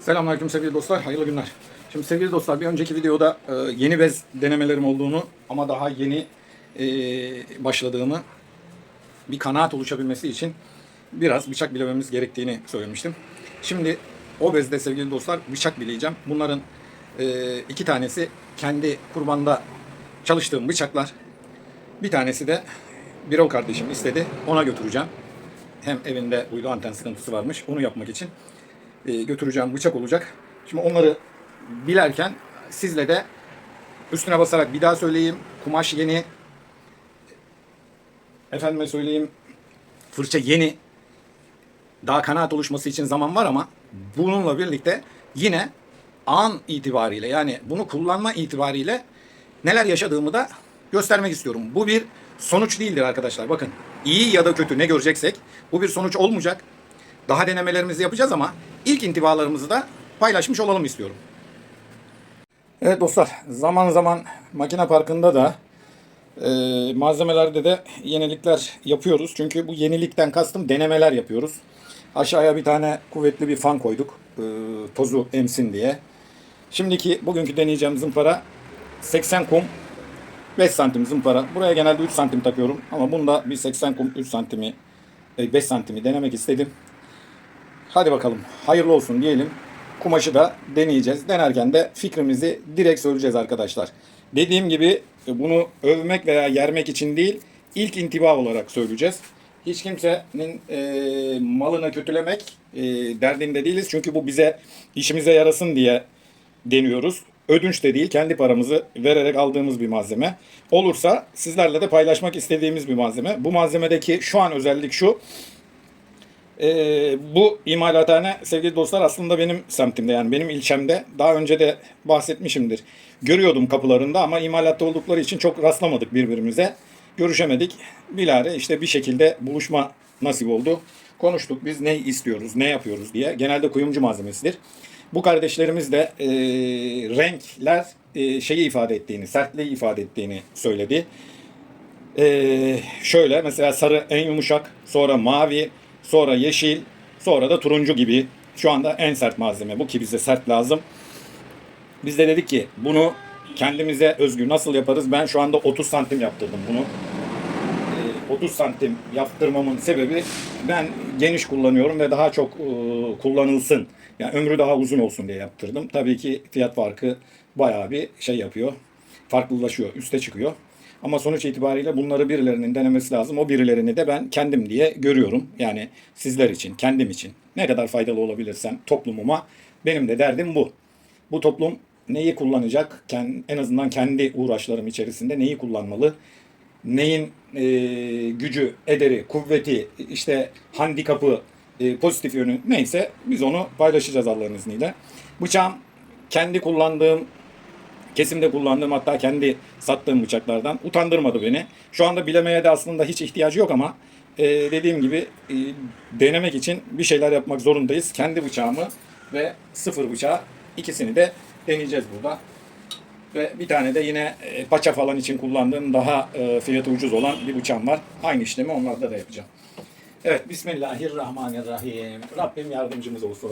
Selamünaleyküm sevgili dostlar, hayırlı günler. Şimdi sevgili dostlar bir önceki videoda e, yeni bez denemelerim olduğunu ama daha yeni e, başladığımı bir kanaat oluşabilmesi için biraz bıçak bilememiz gerektiğini söylemiştim. Şimdi o bezde sevgili dostlar bıçak bileyeceğim. Bunların e, iki tanesi kendi kurbanda çalıştığım bıçaklar. Bir tanesi de Birol kardeşim istedi. Ona götüreceğim. Hem evinde uydu anten sıkıntısı varmış. Onu yapmak için e, götüreceğim bıçak olacak. Şimdi onları bilerken sizle de üstüne basarak bir daha söyleyeyim. Kumaş yeni. Efendime söyleyeyim. Fırça yeni. Daha kanaat oluşması için zaman var ama bununla birlikte yine an itibariyle yani bunu kullanma itibariyle neler yaşadığımı da göstermek istiyorum. Bu bir sonuç değildir arkadaşlar. Bakın iyi ya da kötü ne göreceksek bu bir sonuç olmayacak. Daha denemelerimizi yapacağız ama ilk intibalarımızı da paylaşmış olalım istiyorum. Evet dostlar zaman zaman makine parkında da e, malzemelerde de yenilikler yapıyoruz. Çünkü bu yenilikten kastım denemeler yapıyoruz. Aşağıya bir tane kuvvetli bir fan koyduk. e, tozu emsin diye. Şimdiki bugünkü deneyeceğim zımpara 80 kum 5 santim zımpara. Buraya genelde 3 santim takıyorum. Ama bunda bir 80 kum 3 santimi e, 5 santimi denemek istedim. Hadi bakalım hayırlı olsun diyelim. Kumaşı da deneyeceğiz. Denerken de fikrimizi direkt söyleyeceğiz arkadaşlar. Dediğim gibi e, bunu övmek veya yermek için değil, ilk intiba olarak söyleyeceğiz. Hiç kimsenin e, malını kötülemek e, derdinde değiliz. Çünkü bu bize işimize yarasın diye deniyoruz. Ödünç de değil, kendi paramızı vererek aldığımız bir malzeme. Olursa sizlerle de paylaşmak istediğimiz bir malzeme. Bu malzemedeki şu an özellik şu. Ee, bu imalathane sevgili dostlar aslında benim semtimde yani benim ilçemde daha önce de bahsetmişimdir. Görüyordum kapılarında ama imalatta oldukları için çok rastlamadık birbirimize. Görüşemedik. Bilare işte bir şekilde buluşma nasip oldu. Konuştuk biz ne istiyoruz, ne yapıyoruz diye. Genelde kuyumcu malzemesidir. Bu kardeşlerimiz de e, renkler e, şeyi ifade ettiğini, sertliği ifade ettiğini söyledi. Ee, şöyle mesela sarı en yumuşak, sonra mavi, sonra yeşil, sonra da turuncu gibi. Şu anda en sert malzeme bu ki bize sert lazım. Biz de dedik ki bunu kendimize özgü nasıl yaparız? Ben şu anda 30 santim yaptırdım bunu. Ee, 30 santim yaptırmamın sebebi ben geniş kullanıyorum ve daha çok e, kullanılsın. Yani ömrü daha uzun olsun diye yaptırdım. Tabii ki fiyat farkı bayağı bir şey yapıyor. Farklılaşıyor, üste çıkıyor. Ama sonuç itibariyle bunları birilerinin denemesi lazım. O birilerini de ben kendim diye görüyorum. Yani sizler için, kendim için. Ne kadar faydalı olabilirsem toplumuma benim de derdim bu. Bu toplum neyi kullanacak? En azından kendi uğraşlarım içerisinde neyi kullanmalı? Neyin e, gücü, ederi, kuvveti, işte handikapı, e, pozitif yönü neyse biz onu paylaşacağız Allah'ın izniyle. Bıçağım kendi kullandığım kesimde kullandığım hatta kendi sattığım bıçaklardan utandırmadı beni. Şu anda bilemeye de aslında hiç ihtiyacı yok ama e, dediğim gibi e, denemek için bir şeyler yapmak zorundayız. Kendi bıçağımı ve sıfır bıçağı ikisini de deneyeceğiz burada. Ve bir tane de yine e, paça falan için kullandığım daha e, fiyatı ucuz olan bir bıçağım var. Aynı işlemi onlarda da yapacağım. Evet Bismillahirrahmanirrahim. Rabbim yardımcımız olsun.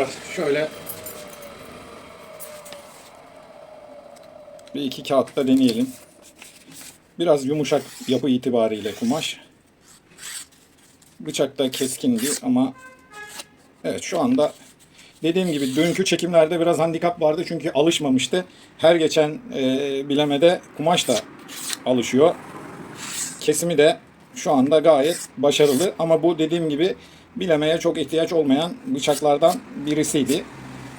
Dostlar şöyle bir iki kağıtta deneyelim. Biraz yumuşak yapı itibariyle kumaş. Bıçak da keskindi ama evet şu anda Dediğim gibi dünkü çekimlerde biraz handikap vardı çünkü alışmamıştı. Her geçen e, bilemede kumaş da alışıyor. Kesimi de şu anda gayet başarılı ama bu dediğim gibi bilemeye çok ihtiyaç olmayan bıçaklardan birisiydi.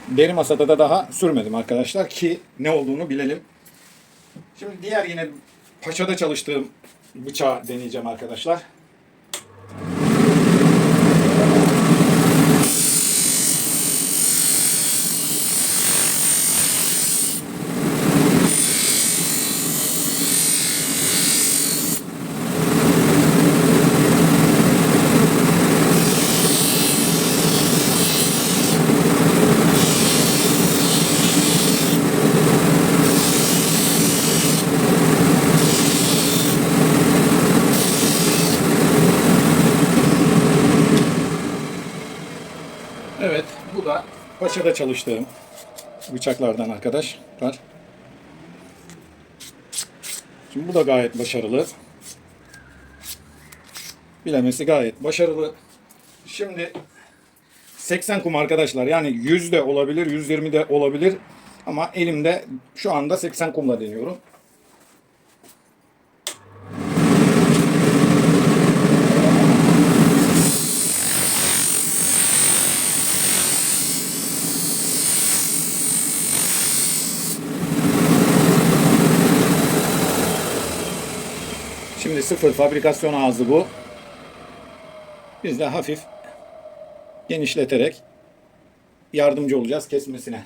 Deri masada da daha sürmedim arkadaşlar ki ne olduğunu bilelim. Şimdi diğer yine paçada çalıştığım bıçağı deneyeceğim arkadaşlar. Evet, bu da paçada çalıştığım bıçaklardan arkadaşlar. Şimdi bu da gayet başarılı. Bilemesi gayet başarılı. Şimdi 80 kum arkadaşlar. Yani 100 de olabilir, 120 de olabilir. Ama elimde şu anda 80 kumla deniyorum. Şimdi sıfır fabrikasyon ağzı bu. Biz de hafif genişleterek yardımcı olacağız kesmesine.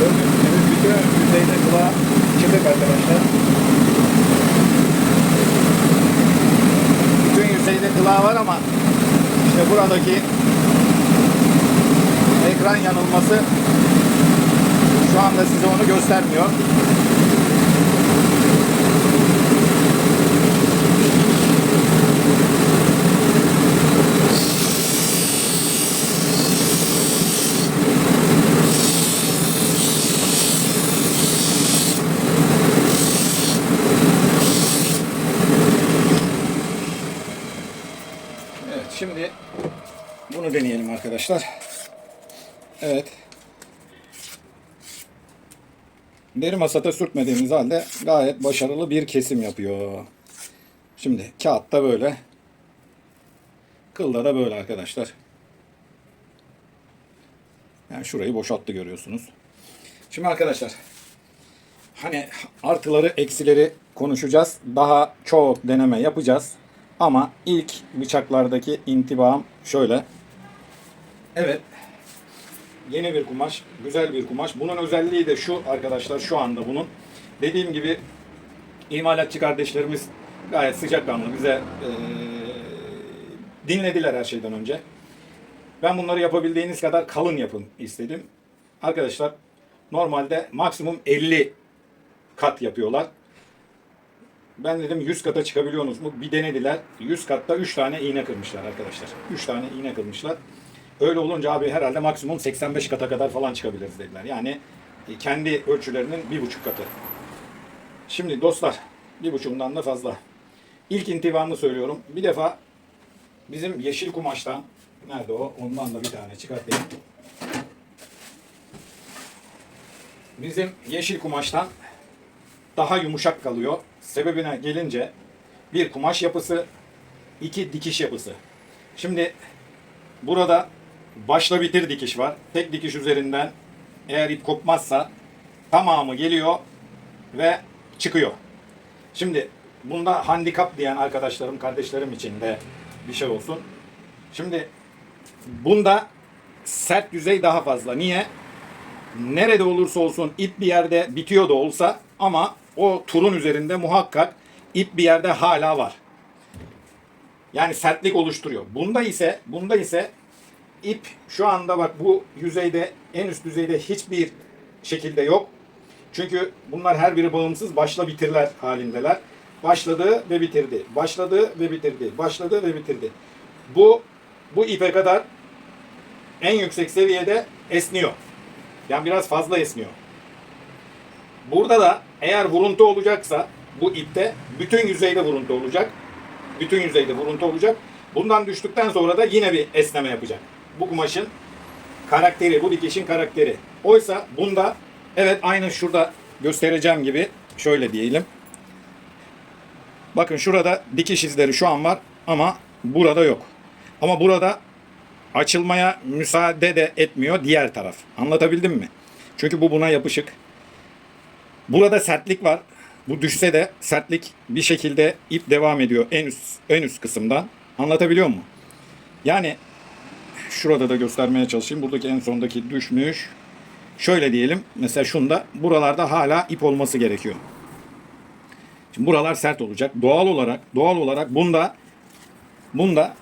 Gördüğünüz gibi bütün yüzeyde kulağa çıkık arkadaşlar. Bütün yüzeyde kılağı var ama işte buradaki ekran yanılması şu anda size onu göstermiyor. Evet şimdi bunu deneyelim arkadaşlar. Evet. Deri masada sürtmediğimiz halde gayet başarılı bir kesim yapıyor. Şimdi kağıtta böyle. Kılda da böyle arkadaşlar. Yani şurayı boşalttı görüyorsunuz. Şimdi arkadaşlar hani artıları eksileri konuşacağız. Daha çok deneme yapacağız. Ama ilk bıçaklardaki intibam şöyle. Evet. Yeni bir kumaş, güzel bir kumaş. Bunun özelliği de şu arkadaşlar şu anda bunun. Dediğim gibi imalatçı kardeşlerimiz gayet sıcakkanlı bize eee, dinlediler her şeyden önce. Ben bunları yapabildiğiniz kadar kalın yapın istedim. Arkadaşlar normalde maksimum 50 kat yapıyorlar. Ben dedim 100 kata çıkabiliyorsunuz mu? Bir denediler. 100 katta 3 tane iğne kırmışlar arkadaşlar. 3 tane iğne kırmışlar. Öyle olunca abi herhalde maksimum 85 kata kadar falan çıkabiliriz dediler. Yani e, kendi ölçülerinin bir buçuk katı. Şimdi dostlar bir buçuğundan da fazla. İlk intibamı söylüyorum. Bir defa bizim yeşil kumaştan nerede o? Ondan da bir tane çıkartayım. Bizim yeşil kumaştan daha yumuşak kalıyor. Sebebine gelince bir kumaş yapısı, iki dikiş yapısı. Şimdi burada başla bitir dikiş var. Tek dikiş üzerinden eğer ip kopmazsa tamamı geliyor ve çıkıyor. Şimdi bunda handikap diyen arkadaşlarım, kardeşlerim için de bir şey olsun. Şimdi bunda sert yüzey daha fazla. Niye? nerede olursa olsun ip bir yerde bitiyor da olsa ama o turun üzerinde muhakkak ip bir yerde hala var. Yani sertlik oluşturuyor. Bunda ise bunda ise ip şu anda bak bu yüzeyde en üst düzeyde hiçbir şekilde yok. Çünkü bunlar her biri bağımsız başla bitirler halindeler. Başladı ve bitirdi. Başladı ve bitirdi. Başladı ve bitirdi. Bu bu ipe kadar en yüksek seviyede esniyor. Yani biraz fazla esniyor. Burada da eğer vuruntu olacaksa bu ipte bütün yüzeyde vuruntu olacak. Bütün yüzeyde vuruntu olacak. Bundan düştükten sonra da yine bir esneme yapacak. Bu kumaşın karakteri, bu dikişin karakteri. Oysa bunda evet aynı şurada göstereceğim gibi şöyle diyelim. Bakın şurada dikiş izleri şu an var ama burada yok. Ama burada açılmaya müsaade de etmiyor diğer taraf. Anlatabildim mi? Çünkü bu buna yapışık. Burada sertlik var. Bu düşse de sertlik bir şekilde ip devam ediyor en üst en üst kısımdan. Anlatabiliyor muyum? Yani şurada da göstermeye çalışayım. Buradaki en sondaki düşmüş. Şöyle diyelim. Mesela şunda buralarda hala ip olması gerekiyor. Şimdi buralar sert olacak. Doğal olarak doğal olarak bunda bunda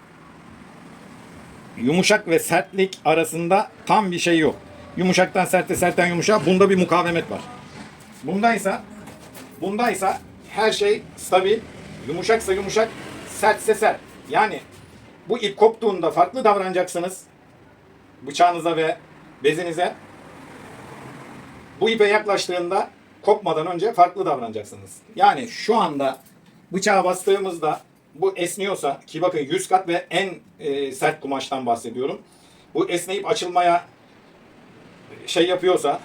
yumuşak ve sertlik arasında tam bir şey yok. Yumuşaktan serte, sertten yumuşak. Bunda bir mukavemet var. Bundaysa bundaysa her şey stabil. Yumuşaksa yumuşak, sertse sert. Yani bu ip koptuğunda farklı davranacaksınız. Bıçağınıza ve bezinize. Bu ipe yaklaştığında kopmadan önce farklı davranacaksınız. Yani şu anda bıçağa bastığımızda bu esniyorsa ki bakın 100 kat ve en e, sert kumaştan bahsediyorum. Bu esneyip açılmaya şey yapıyorsa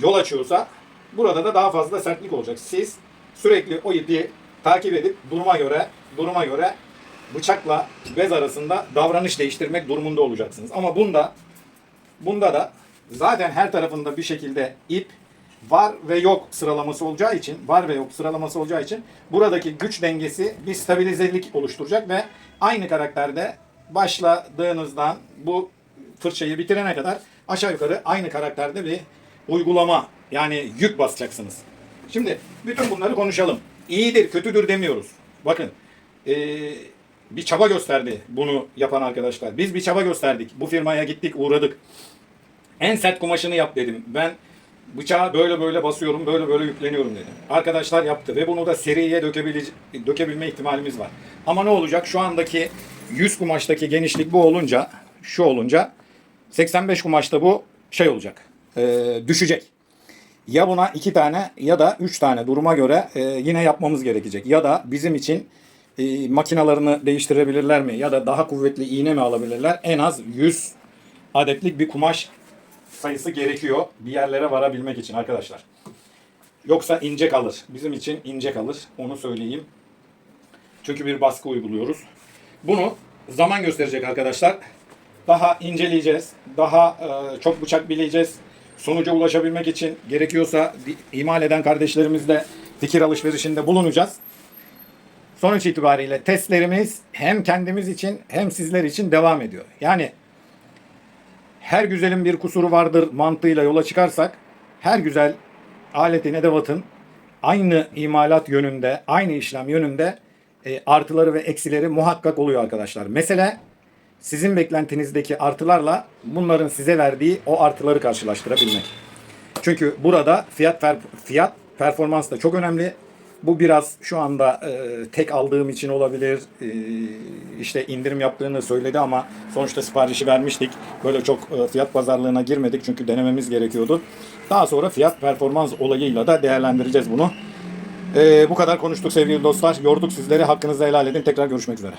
yol açıyorsa burada da daha fazla sertlik olacak. Siz sürekli o ipi takip edip duruma göre duruma göre bıçakla bez arasında davranış değiştirmek durumunda olacaksınız. Ama bunda bunda da zaten her tarafında bir şekilde ip var ve yok sıralaması olacağı için var ve yok sıralaması olacağı için buradaki güç dengesi bir stabilizelik oluşturacak ve aynı karakterde başladığınızdan bu fırçayı bitirene kadar aşağı yukarı aynı karakterde bir uygulama yani yük basacaksınız. Şimdi bütün bunları konuşalım. İyidir, kötüdür demiyoruz. Bakın eee, bir çaba gösterdi bunu yapan arkadaşlar. Biz bir çaba gösterdik. Bu firmaya gittik, uğradık. En sert kumaşını yap dedim. Ben bıçağı böyle böyle basıyorum, böyle böyle yükleniyorum dedim. Arkadaşlar yaptı ve bunu da seriye dökebilme ihtimalimiz var. Ama ne olacak? Şu andaki 100 kumaştaki genişlik bu olunca, şu olunca 85 kumaşta bu şey olacak, ee, düşecek. Ya buna iki tane ya da üç tane duruma göre e, yine yapmamız gerekecek. Ya da bizim için e, makinalarını değiştirebilirler mi? Ya da daha kuvvetli iğne mi alabilirler? En az 100 adetlik bir kumaş sayısı gerekiyor bir yerlere varabilmek için arkadaşlar. Yoksa ince kalır. Bizim için ince kalır. Onu söyleyeyim. Çünkü bir baskı uyguluyoruz. Bunu zaman gösterecek arkadaşlar. Daha inceleyeceğiz. Daha e, çok bıçak bileceğiz. Sonuca ulaşabilmek için gerekiyorsa imal eden kardeşlerimizle fikir alışverişinde bulunacağız. Sonuç itibariyle testlerimiz hem kendimiz için hem sizler için devam ediyor. Yani her güzelin bir kusuru vardır mantığıyla yola çıkarsak her güzel aletin edevatın aynı imalat yönünde, aynı işlem yönünde e, artıları ve eksileri muhakkak oluyor arkadaşlar. Mesele sizin beklentinizdeki artılarla bunların size verdiği o artıları karşılaştırabilmek. Çünkü burada fiyat fiyat performans da çok önemli. Bu biraz şu anda e, tek aldığım için olabilir. E, işte indirim yaptığını söyledi ama sonuçta siparişi vermiştik. Böyle çok e, fiyat pazarlığına girmedik çünkü denememiz gerekiyordu. Daha sonra fiyat performans olayıyla da değerlendireceğiz bunu. E, bu kadar konuştuk sevgili dostlar. Yorduk sizleri. Hakkınızı helal edin. Tekrar görüşmek üzere.